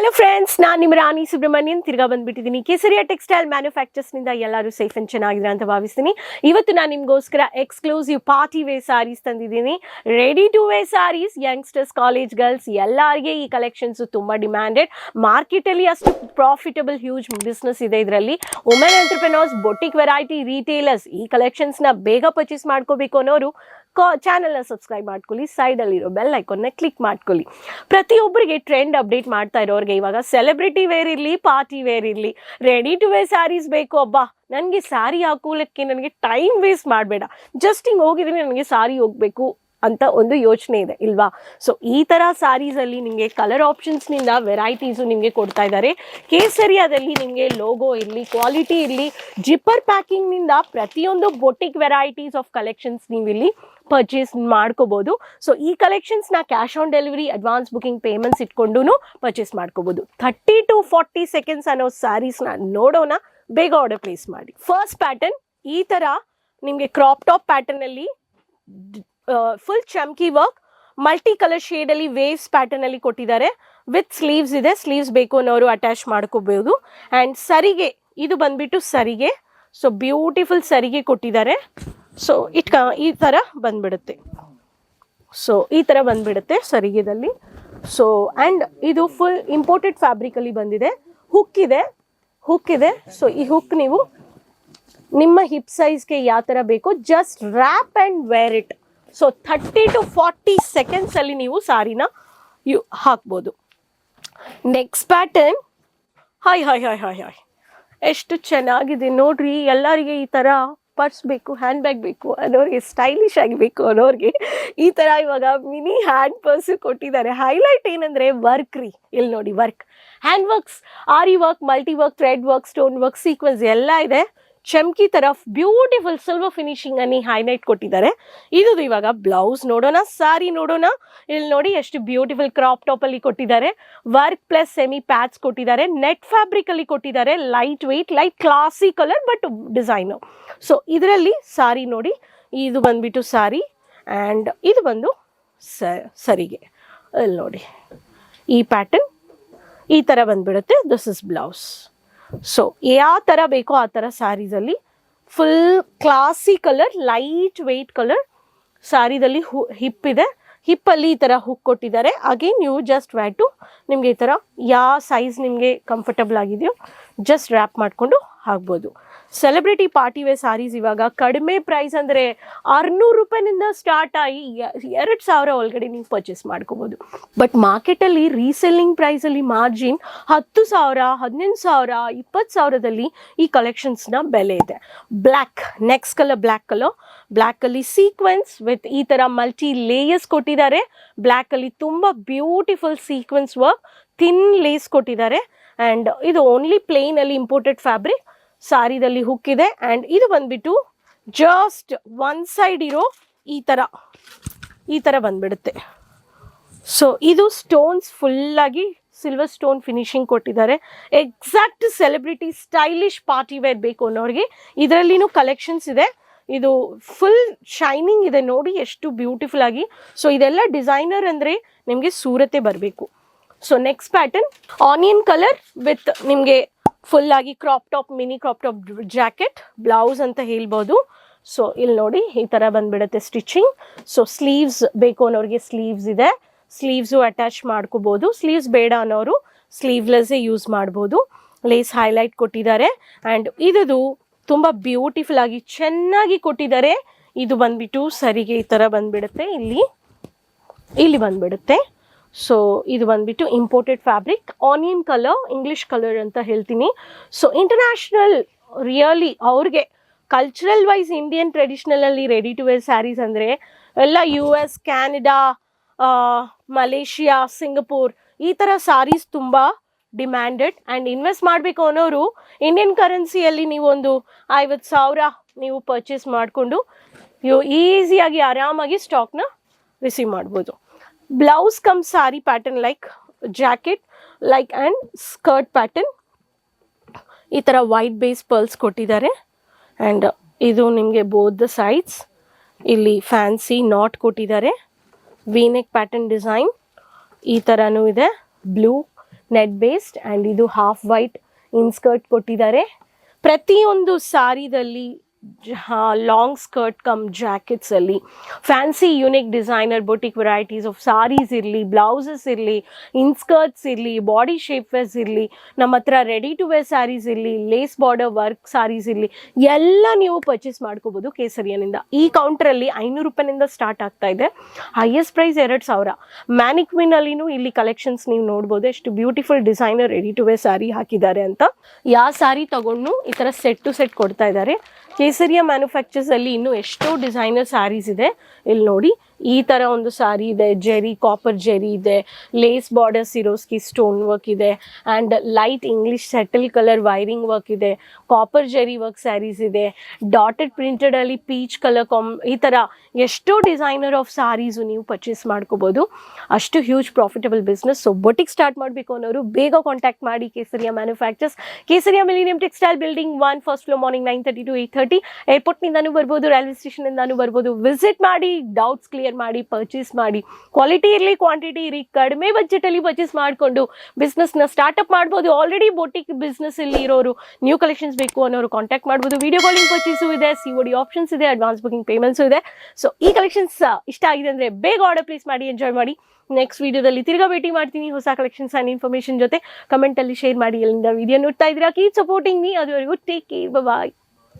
Hello friends ನಾನು ನಿಮ್ಮ ರಾಣಿ ಸುಬ್ರಹ್ಮಣ್ಯನ್. ತಿರ್ಗಾ ಬಂದ್ಬಿಟ್ಟಿದ್ದೀನಿ ಕೇಸರಿಯಾ ಟೆಕ್ಸ್ಟೈಲ್ ಮ್ಯಾನುಫ್ಯಾಕ್ಚರ್ಸ್ ಮ್ಯಾನುಫ್ಯಾಕ್ಚರ್ಸ್ನಿಂದ ಎಲ್ಲರೂ ಸೇಫ್ ಅಂಡ್ ಚೆನ್ನಾಗಿದ್ರೆ ಅಂತ ಭಾವಿಸ್ತೀನಿ. ಇವತ್ತು ನಾನು ನಿಮಗೋಸ್ಕರ ಎಕ್ಸ್ಕ್ಲೂಸಿವ್ ಪಾರ್ಟಿ ವೇ ಸಾರೀಸ್ ತಂದಿದ್ದೀನಿ. Ready to wear sarees youngsters college girls ಎಲ್ಲರಿಗೆ ಈ ಕಲೆಕ್ಷನ್ಸ್ ತುಂಬಾ ಡಿಮ್ಯಾಂಡೆಡ್ ಮಾರ್ಕೆಟಲ್ಲಿ ಅಷ್ಟು ಪ್ರಾಫಿಟಬಲ್ ಹ್ಯೂಜ್ ಬಿಸ್ನೆಸ್ ಇದೆ ಇದರಲ್ಲಿ. Women entrepreneurs boutique variety retailers ಈ ಕಲೆಕ್ಷನ್ಸ್ನ ಬೇಗ ಪರ್ಚೇಸ್ ಮಾಡ್ಕೋಬೇಕು ಅನ್ನೋರು ಕಾ ಚಾನಲ್ನ ಸಬ್ಸ್ಕ್ರೈಬ್ ಮಾಡ್ಕೊಳ್ಳಿ ಸೈಡಲ್ಲಿರೋ ಬೆಲ್ ಐಕಾನ್ನ ಕ್ಲಿಕ್ ಮಾಡ್ಕೊಳ್ಳಿ. ಪ್ರತಿಯೊಬ್ಬರಿಗೆ ಟ್ರೆಂಡ್ ಅಪ್ಡೇಟ್ ಮಾಡ್ತಾ ಇರೋರಿಗೆ ಇವಾಗ ಸೆಲೆಬ್ರಿಟಿ ವೇರ್ ಇರಲಿ ಪಾರ್ಟಿ ವೇರ್ ಇರಲಿ ರೆಡಿ ಟು ವೇರ್ ಸ್ಯಾರೀಸ್ ಬೇಕು ಅಬ್ಬಾ! ನನಗೆ ಸ್ಯಾರಿ ಹಾಕೋಲಕ್ಕೆ ನನಗೆ ಟೈಮ್ ವೇಸ್ಟ್ ಮಾಡಬೇಡ. ಜಸ್ಟ್ ಹಿಂಗೆ ಹೋಗಿದ್ರೆ ನನಗೆ ಸಾರಿ ಹೋಗಬೇಕು ಅಂತ ಒಂದು ಯೋಚನೆ ಇದೆ, ಇಲ್ವಾ? ಸೊ ಈ ಥರ ಸ್ಯಾರೀಸಲ್ಲಿ ನಿಮಗೆ ಕಲರ್ ಆಪ್ಷನ್ಸ್ನಿಂದ ವೆರೈಟೀಸು ನಿಮಗೆ ಕೊಡ್ತಾ ಇದ್ದಾರೆ ಕೇಸರಿಯಾದಲ್ಲಿ ನಿಮಗೆ ಲೋಗೋ ಇರಲಿ ಕ್ವಾಲಿಟಿ ಇರಲಿ ಜಿಪ್ಪರ್ ಪ್ಯಾಕಿಂಗ್ನಿಂದ ಪ್ರತಿಯೊಂದು ಬೊಟಿಕ್ ವೆರೈಟೀಸ್ ಆಫ್ ಕಲೆಕ್ಷನ್ಸ್ ನೀವು ಇಲ್ಲಿ ಪರ್ಚೇಸ್ ಮಾಡ್ಕೋಬಹುದು ಸೊ ಈ ಕಲೆಕ್ಷನ್ಸ್ನ cash on delivery advance booking payments ಇಟ್ಕೊಂಡು ಪರ್ಚೇಸ್ ಮಾಡ್ಕೋಬಹುದು ಥರ್ಟಿ ಟು ಫಾರ್ಟಿ ಸೆಕೆಂಡ್ಸ್ ಅನ್ನೋ ಸ್ಯಾರೀಸ್ನ ನೋಡೋಣ. ಬೇಗ ಆರ್ಡರ್ ಪ್ಲೇಸ್ ಮಾಡಿ. ಫಸ್ಟ್ ಪ್ಯಾಟರ್ನ್ ಈ ಥರ ನಿಮಗೆ ಕ್ರಾಪ್ ಟಾಪ್ ಪ್ಯಾಟರ್ನಲ್ಲಿ ಫುಲ್ ಚಮ್ಕಿ ವರ್ಕ್ ಮಲ್ಟಿ ಕಲರ್ ಶೇಡಲ್ಲಿ ವೇವ್ಸ್ ಪ್ಯಾಟರ್ನಲ್ಲಿ ಕೊಟ್ಟಿದ್ದಾರೆ. ವಿತ್ ಸ್ಲೀವ್ಸ್ ಇದೆ ಸ್ಲೀವ್ಸ್ ಬೇಕು ಅನ್ನೋರು ಅಟ್ಯಾಚ್ ಮಾಡ್ಕೋಬಹುದು ಆ್ಯಂಡ್ ಸರಿಗೆ ಇದು ಬಂದ್ಬಿಟ್ಟು ಸರಿಗೆ ಸೊ ಬ್ಯೂಟಿಫುಲ್ ಸರಿಗೆ ಕೊಟ್ಟಿದ್ದಾರೆ. ಸೊ ಇಟ್ಕ ಈ ಥರ ಬಂದ್ಬಿಡುತ್ತೆ. ಸೊ ಈ ಥರ ಬಂದ್ಬಿಡುತ್ತೆ ಸರಿಗೆದಲ್ಲಿ. ಸೊ ಆ್ಯಂಡ್ ಇದು ಫುಲ್ ಇಂಪೋರ್ಟೆಡ್ ಫ್ಯಾಬ್ರಿಕಲ್ಲಿ ಬಂದಿದೆ. ಹುಕ್ ಇದೆ. ಹುಕ್ ಇದೆ. ಸೊ ಈ ಹುಕ್ ನೀವು ನಿಮ್ಮ ಹಿಪ್ ಸೈಜ್ಗೆ ಯಾವ ಥರ ಬೇಕು just wrap and wear it so thirty to forty ಸೆಕೆಂಡ್ಸಲ್ಲಿ ನೀವು ಸಾರಿನ ಯು, ಹಾಕ್ಬೋದು. Next pattern hi hi hi hi hi ಎಷ್ಟು ಚೆನ್ನಾಗಿದೆ ನೋಡ್ರಿ. ಎಲ್ಲರಿಗೆ ಈ ಥರ ಪರ್ಸ್ ಬೇಕು ಹ್ಯಾಂಡ್ ಬ್ಯಾಗ್ ಬೇಕು ಅನ್ನೋರಿಗೆ ಸ್ಟೈಲಿಶ್ ಆಗಿ ಬೇಕು ಅನ್ನೋರಿಗೆ ಈ ಥರ ಇವಾಗ ಮಿನಿ ಹ್ಯಾಂಡ್ ಪರ್ಸ್ ಕೊಟ್ಟಿದ್ದಾರೆ. ಹೈಲೈಟ್ ಏನಂದರೆ ವರ್ಕ್ ರೀ. ಇಲ್ಲಿ ನೋಡಿ ವರ್ಕ್ ಹ್ಯಾಂಡ್ ವರ್ಕ್ಸ್ ಆರಿ work multi work thread work stone work sequins ಎಲ್ಲ ಇದೆ. ಚಮ್ಕಿ ತರ ಬ್ಯೂಟಿಫುಲ್ ಸಿಲ್ವರ್ ಫಿನಿಶಿಂಗ್ ಅನ್ನಿ ಹೈಲೈಟ್ ಕೊಟ್ಟಿದ್ದಾರೆ. ಇದು ಇವಾಗ ಬ್ಲೌಸ್ ನೋಡೋಣ ಸಾರಿ ನೋಡೋಣ. ಇಲ್ಲಿ ನೋಡಿ ಎಷ್ಟು ಬ್ಯೂಟಿಫುಲ್ ಕ್ರಾಪ್ ಟಾಪ್ ಅಲ್ಲಿ ಕೊಟ್ಟಿದ್ದಾರೆ. ವರ್ಕ್ ಪ್ಲಸ್ ಸೆಮಿ ಪ್ಯಾಚ್ ಕೊಟ್ಟಿದ್ದಾರೆ. ನೆಟ್ ಫ್ಯಾಬ್ರಿಕ್ ಅಲ್ಲಿ ಕೊಟ್ಟಿದ್ದಾರೆ. Light weight light classy colour but design so ಇದರಲ್ಲಿ ಸಾರಿ ನೋಡಿ, ಇದು ಬಂದ್ಬಿಟ್ಟು ಸಾರಿ ಆ್ಯಂಡ್ ಇದು ಬಂದು ಸರಿಗೆ. ಇಲ್ಲಿ ನೋಡಿ, ಈ ಪ್ಯಾಟರ್ನ್ ಈ ಥರ ಬಂದ್ಬಿಡುತ್ತೆ. ದಿಸ್ ಇಸ್ ಬ್ಲೌಸ್ ಸೊ ಯಾವ ಥರ ಬೇಕೋ ಆ ಥರ ಸ್ಯಾರೀಸಲ್ಲಿ full classy colour light weight colour ಸ್ಯಾರಿದಲ್ಲಿ ಹು ಹಿಪ್ ಇದೆ. ಹಿಪ್ಪಲ್ಲಿ ಈ ಥರ ಹುಕ್ ಕೊಟ್ಟಿದ್ದಾರೆ. ಅಗೇನ್ ನೀವು ಜಸ್ಟ್ ವ್ಯಾಟ್ ಟು ನಿಮಗೆ ಈ ಥರ ಯಾವ ಸೈಜ್ ನಿಮಗೆ ಕಂಫರ್ಟಬಲ್ ಆಗಿದೆಯೋ ಜಸ್ಟ್ ರ್ಯಾಪ್ ಮಾಡಿಕೊಂಡು ಹಾಕ್ಬೋದು. ಸೆಲೆಬ್ರಿಟಿ ಪಾರ್ಟಿ ವೇರ್ ಸಾರೀಸ್ ಇವಾಗ ಕಡಿಮೆ ಪ್ರೈಸ್ ಅಂದರೆ ಆರುನೂರು ರೂಪಾಯಿನಿಂದ ಸ್ಟಾರ್ಟ್ ಆಗಿ ಎರಡು ಸಾವಿರ ಒಳಗಡೆ ನೀವು ಪರ್ಚೇಸ್ ಮಾಡ್ಕೋಬೋದು. ಬಟ್ ಮಾರ್ಕೆಟಲ್ಲಿ ರೀಸೆಲ್ಲಿಂಗ್ ಪ್ರೈಸಲ್ಲಿ ಮಾರ್ಜಿನ್ ಹತ್ತು ಸಾವಿರ, ಹದಿನೆಂಟು ಸಾವಿರ, ಇಪ್ಪತ್ತು ಸಾವಿರದಲ್ಲಿ ಈ ಕಲೆಕ್ಷನ್ಸ್ನ ಬೆಲೆ ಇದೆ. Black next colour black colour ಬ್ಲ್ಯಾಕಲ್ಲಿ sequence with ಈ ಥರ ಮಲ್ಟಿ ಲೇಯರ್ಸ್ ಕೊಟ್ಟಿದ್ದಾರೆ. ಬ್ಲ್ಯಾಕಲ್ಲಿ ತುಂಬ beautiful sequins work thin lace ಕೊಟ್ಟಿದ್ದಾರೆ. ಆ್ಯಂಡ್ ಇದು ಓನ್ಲಿ ಪ್ಲೇನಲ್ಲಿ ಇಂಪೋರ್ಟೆಡ್ ಫ್ಯಾಬ್ರಿಕ್ ಸಾರಿದಲ್ಲಿ ಹುಕ್ ಇದೆ ಆ್ಯಂಡ್ ಇದು ಬಂದ್ಬಿಟ್ಟು ಜಸ್ಟ್ ಒನ್ ಸೈಡ್ ಇರೋ ಈ ಥರ ಈ ಥರ ಬಂದ್ಬಿಡುತ್ತೆ. ಸೊ ಇದು ಸ್ಟೋನ್ಸ್ ಫುಲ್ಲಾಗಿ ಸಿಲ್ವರ್ ಸ್ಟೋನ್ ಫಿನಿಶಿಂಗ್ ಕೊಟ್ಟಿದ್ದಾರೆ. Exact celebrity stylish party wear ಬೇಕು ಅನ್ನೋರಿಗೆ ಇದರಲ್ಲಿನೂ ಕಲೆಕ್ಷನ್ಸ್ ಇದೆ. ಇದು ಫುಲ್ ಶೈನಿಂಗ್ ಇದೆ ನೋಡಿ ಎಷ್ಟು ಬ್ಯೂಟಿಫುಲ್ ಆಗಿ. ಸೊ ಇದೆಲ್ಲ ಡಿಸೈನರ್ ಅಂದರೆ ನಿಮಗೆ ಸೂರತೆ ಬರಬೇಕು. So next pattern onion colour with ನಿಮಗೆ ಫುಲ್ ಆಗಿ crop top mini crop top jacket blouse ಅಂತ ಹೇಳ್ಬೋದು. ಸೊ ಇಲ್ಲಿ ನೋಡಿ, ಈ ಥರ ಬಂದ್ಬಿಡುತ್ತೆ ಸ್ಟಿಚಿಂಗ್ ಸೊ ಸ್ಲೀವ್ಸ್ ಬೇಕು ಅನ್ನೋರಿಗೆ ಸ್ಲೀವ್ಸ್ ಇದೆ. ಸ್ಲೀವ್ಸು ಅಟ್ಯಾಚ್ ಮಾಡ್ಕೋಬೋದು. ಸ್ಲೀವ್ಸ್ ಬೇಡ ಅನ್ನೋರು ಸ್ಲೀವ್ಲೆಸ್ಸೇ ಯೂಸ್ ಮಾಡ್ಬೋದು. ಲೇಸ್ ಹೈಲೈಟ್ ಕೊಟ್ಟಿದ್ದಾರೆ. ಆ್ಯಂಡ್ ಇದು ತುಂಬ ಬ್ಯೂಟಿಫುಲ್ ಆಗಿ ಚೆನ್ನಾಗಿ ಕೊಟ್ಟಿದ್ದಾರೆ. ಇದು ಬಂದ್ಬಿಟ್ಟು ಸರಿಗೆ ಈ ಥರ ಬಂದ್ಬಿಡುತ್ತೆ. ಇಲ್ಲಿ ಇಲ್ಲಿ ಬಂದ್ಬಿಡುತ್ತೆ. ಸೊ ಇದು ಬಂದ್ಬಿಟ್ಟು imported fabric onion colour English colour ಅಂತ ಹೇಳ್ತೀನಿ. ಸೊ ಇಂಟರ್ನ್ಯಾಷನಲ್ ರಿಯಲಿ ಅವ್ರಿಗೆ ಕಲ್ಚರಲ್ ವೈಸ್ ಇಂಡಿಯನ್ ಟ್ರೆಡಿಷ್ನಲಲ್ಲಿ ರೆಡಿ ಟು ವೇರ್ ಸ್ಯಾರೀಸ್ ಅಂದರೆ ಎಲ್ಲ U S Canada Malaysia Singapore ಈ ಥರ ಸ್ಯಾರೀಸ್ ತುಂಬ ಡಿಮ್ಯಾಂಡೆಡ್ ಆ್ಯಂಡ್ ಇನ್ವೆಸ್ಟ್ ಮಾಡಬೇಕು ಅನ್ನೋರು ಇಂಡಿಯನ್ ಕರೆನ್ಸಿಯಲ್ಲಿ ನೀವೊಂದು ಐವತ್ತು ಸಾವಿರ ನೀವು ಪರ್ಚೇಸ್ ಮಾಡಿಕೊಂಡು ನೀವು ಈಸಿಯಾಗಿ ಆರಾಮಾಗಿ ಸ್ಟಾಕ್ನ ರಿಸೀವ್ ಮಾಡ್ಬೋದು. Blouse come sari pattern like jacket like and skirt pattern ಈ ಥರ ವೈಟ್ ಬೇಸ್ ಪರ್ಲ್ಸ್ ಕೊಟ್ಟಿದ್ದಾರೆ ಆ್ಯಂಡ್ ಇದು ನಿಮಗೆ ಬೋತ್ ದ ಸೈಡ್ಸ್ ಇಲ್ಲಿ ಫ್ಯಾನ್ಸಿ ನಾಟ್ ಕೊಟ್ಟಿದ್ದಾರೆ ವೀನೆಕ್ ಪ್ಯಾಟರ್ನ್ ಡಿಸೈನ್ ಈ ಥರನೂ ಇದೆ ಬ್ಲೂ ನೆಟ್ ಬೇಸ್ಡ್ ಆ್ಯಂಡ್ ಇದು ಹಾಫ್ ವೈಟ್ ಇನ್ಸ್ಕರ್ಟ್ ಕೊಟ್ಟಿದ್ದಾರೆ ಪ್ರತಿಯೊಂದು ಸಾರಿದಲ್ಲಿ ಲಾಂಗ್ ಸ್ಕರ್ಟ್ ಕಮ್ ಜಾಕೆಟ್ಸ್ ಅಲ್ಲಿ. Fancy unique designer boutique varieties of sarees ಇರಲಿ ಬ್ಲೌಸಸ್ ಇರಲಿ ಇನ್ಸ್ಕರ್ಟ್ಸ್ ಇರಲಿ ಬಾಡಿ ಶೇಪ್ ವೇರ್ಸ್ ಇರಲಿ ನಮ್ಮ ಹತ್ರ ರೆಡಿ ಟು ವೇರ್ ಸ್ಯಾರೀಸ್ ಇರಲಿ ಲೇಸ್ ಬಾರ್ಡರ್ ವರ್ಕ್ ಸಾರೀಸ್ ಇರಲಿ, ಎಲ್ಲ ನೀವು ಪರ್ಚೇಸ್ ಮಾಡ್ಕೋಬೋದು ಕೇಸರಿಯನಿಂದ. ಈ ಕೌಂಟ್ರಲ್ಲಿ ಐನೂರು ರೂಪಾಯಿನಿಂದ ಸ್ಟಾರ್ಟ್ ಆಗ್ತಾ ಇದೆ. ಹೈಯೆಸ್ಟ್ ಪ್ರೈಸ್ ಎರಡು ಸಾವಿರ. ಮ್ಯಾನಿಕ್ವಿನಲ್ಲಿನೂ ಇಲ್ಲಿ ಕಲೆಕ್ಷನ್ಸ್ ನೀವು ನೋಡ್ಬೋದು. ಎಷ್ಟು beautiful designer ready to wear sari ಹಾಕಿದ್ದಾರೆ ಅಂತ. ಯಾವ ಸ್ಯಾರಿ ತಗೊಂಡು ಈ ಥರ ಸೆಟ್ ಟು ಸೆಟ್ ಕೊಡ್ತಾ ಇದ್ದಾರೆ. ಕೇಸರಿಯ ಮ್ಯಾನುಫ್ಯಾಕ್ಚರ್ಸ್ ಅಲ್ಲಿ ಇನ್ನೂ ಎಷ್ಟೋ ಡಿಸೈನರ್ ಸ್ಯಾರೀಸ್ ಇದೆ. ಇಲ್ಲಿ ನೋಡಿ ಈ ತರ ಒಂದು ಸಾರಿ ಇದೆ ಜೆರಿ ಕಾಪರ್ ಜೆರಿ ಇದೆ lace border Swarovski stone work ಇದೆ and light English subtle colour wiring work ಇದೆ ಕಾಪರ್ ಜೆರಿ ವರ್ಕ್ ಸ್ಯಾರೀಸ್ ಇದೆ ಡಾಟೆಡ್ ಪ್ರಿಂಟೆಡ್ ಅಲ್ಲಿ ಪೀಚ್ ಕಲರ್ ಕಾಮ್ ಈ ತರ ಎಷ್ಟೋ ಡಿಸೈನರ್ ಆಫ್ ಸ್ಯಾರೀಸು ನೀವು ಪರ್ಚೇಸ್ ಮಾಡ್ಕೋಬಹುದು ಅಷ್ಟು huge profitable business so boutique start ಮಾಡಬೇಕು ಅನ್ನೋರು ಬೇಗ ಕಾಂಟ್ಯಾಕ್ಟ್ ಮಾಡಿ Kesariya manufacturers Kesariya millennium textile building one first floor morning nine thirty to eight airport ಏರ್ಪೋರ್ಟ್ನಿಂದಾನು ಬರ್ಬೋದು ರೈಲ್ವೆ ಸ್ಟೇಷನಿಂದಾನು ಬರ್ಬೋದು. ವಿಸಿಟ್ ಮಾಡಿ ಡೌಟ್ಸ್ ಕ್ಲಿಯರ್ ಮಾಡಿ ಪರ್ಚೇಸ್ ಮಾಡಿ ಕ್ವಾಲಿಟಿ ಇರಲಿ ಕ್ವಾಂಟಿಟಿ ಇರಲಿ, ಕಡಿಮೆ ಬಜೆಟಲ್ಲಿ ಪರ್ಚೇಸ್ ಮಾಡಿಕೊಂಡು ಬಿಸ್ನೆಸ್ನ ಸ್ಟಾರ್ಟ್ಅಪ್ ಮಾಡ್ಬೋದು. ಆಲ್ರೆಡಿ ಬೋಟಿಕ್ ಬಿಸ್ನೆಸ್ ಇಲ್ಲಿ ಇರೋರು ನ್ಯೂ ಕಲೆಕ್ಷನ್ಸ್ ಬೇಕು ಅನ್ನೋರು ಕಾಂಟ್ಯಾಕ್ಟ್ ಮಾಡ್ಬೋದು. ವಿಡಿಯೋ ಕಾಲಿಂಗ್ ಪರ್ಚೇಸ್ ಇದೆ ಸಿ ಒಡಿ ಆಪ್ಷನ್ಸ್ ಇದೆ ಅಡ್ವಾನ್ಸ್ ಬುಕಿಂಗ್ ಪೇಮೆಂಟ್ಸು ಇದೆ. ಸೊ ಈ ಕಲೆಕ್ಷನ್ಸ್ ಇಷ್ಟ ಆಗಿದೆ ಅಂದರೆ ಬೇಗ ಆರ್ಡರ್ ಪ್ಲೇಸ್ ಮಾಡಿ ಎಂಜಾಯ್ ಮಾಡಿ. ನೆಕ್ಸ್ಟ್ ವಿಡಿಯೋದಲ್ಲಿ ತಿರ್ಗಾ ಭೇಟಿ ಮಾಡ್ತೀನಿ. ಹೊಸ ಕಲೆಕ್ಷನ್ಸ್ ಆ್ಯಂಡ್ ಇನ್ಫಾರ್ಮೇಷನ್ ಜೊತೆ ಕಮೆಂಟಲ್ಲಿ ಶೇರ್ ಮಾಡಿ. ಎಲ್ಲಿಂದ ವಿಡಿಯೋ ನೋಡ್ತಾ ಇದ್ದೀರಾ? ಕೀಪ್ ಸಪೋರ್ಟಿಂಗ್ ಮೀ ಅದುವರೆಗೂ ಟೇಕ್ ಕೇರ್ ಬಾಯ್